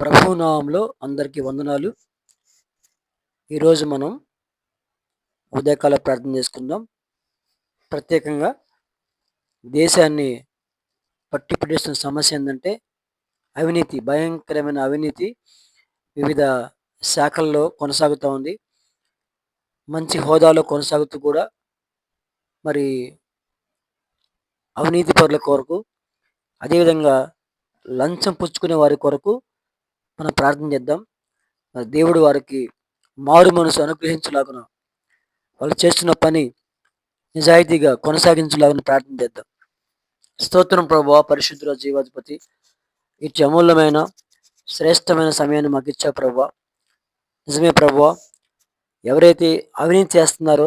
ప్రభునామంలో అందరికీ వందనాలు. ఈరోజు మనం ఉదయకాల ప్రార్థన చేసుకుందాం. ప్రత్యేకంగా దేశాన్ని పట్టిపడేస్తున్న సమస్య ఏంటంటే అవినీతి భయంకరమైన అవినీతి వివిధ శాఖల్లో కొనసాగుతూ ఉంది. మంచి హోదాలో కొనసాగుతూ కూడా మరి అవినీతి పరుల కొరకు అదేవిధంగా లంచం పుచ్చుకునే వారి కొరకు మనం ప్రార్థన చేద్దాం. మరి దేవుడు వారికి మారు మనసు అనుగ్రహించలాగున. వాళ్ళు చేస్తున్న పని నిజాయితీగా కొనసాగించలాగున ప్రార్థన చేద్దాం. స్తోత్రం ప్రభావ పరిశుద్ధుల జీవాధిపతి ఇటు అమూల్యమైన శ్రేష్టమైన సమయాన్ని మాకు ఇచ్చా ప్రభు. నిజమే ప్రభా ఎవరైతే అవినీతి చేస్తున్నారో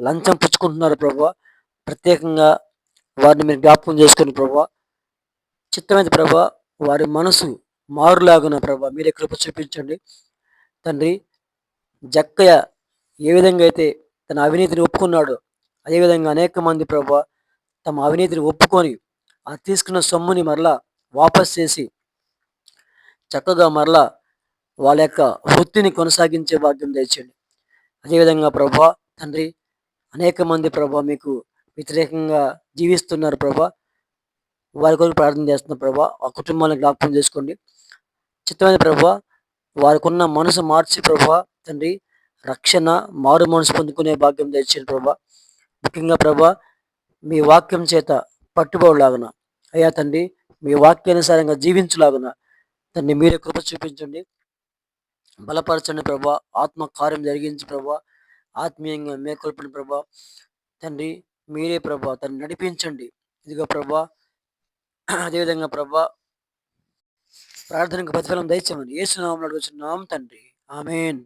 లంచం పుచ్చుకుంటున్నారో ప్రభు ప్రత్యేకంగా వారిని మీరు జ్ఞాపకం చేసుకుని ప్రభా చిత్తమైన ప్రభా వారి మనసు మారులాగున ప్రభా మీరే కృప చూపించండి. తండ్రి జక్కయ్య ఏ విధంగా అయితే తన అవినీతిని ఒప్పుకున్నాడో అదేవిధంగా అనేక మంది ప్రభా తమ అవినీతిని ఒప్పుకొని ఆ తీసుకున్న సొమ్ముని మరలా వాపస్ చేసి చక్కగా మరలా వాళ్ళ యొక్క వృత్తిని కొనసాగించే భాగ్యం తెచ్చండి. అదేవిధంగా ప్రభా తండ్రి అనేక మంది ప్రభా మీకు వ్యతిరేకంగా జీవిస్తున్నారు ప్రభా. వారి కొరకు ప్రార్థన చేస్తున్న ప్రభా ఆ కుటుంబాన్ని జ్ఞాపకం చేసుకోండి. చిత్తమైన ప్రభా వారికున్న మనసు మార్చి ప్రభా తండ్రి రక్షణ మారు మనసు పొందుకునే భాగ్యం తెచ్చిన ప్రభా. ముఖ్యంగా ప్రభా మీ వాక్యం చేత పట్టుబడిలాగున అయ్యా తండ్రి మీ వాక్యానుసారంగా జీవించలాగన తండ్రి మీరే కృప చూపించండి. బలపరచండి ప్రభా ఆత్మ కార్యం జరిగించి ప్రభా ఆత్మీయంగా మేకొల్పని ప్రభా. తండ్రి మీరే ప్రభా తను నడిపించండి. ఇదిగో ప్రభా అదేవిధంగా ప్రభా ప్రార్థనకు ప్రతిఫలం దయచేమని ఏసునామం నడుచున్నాం తండ్రి. ఆమెన్.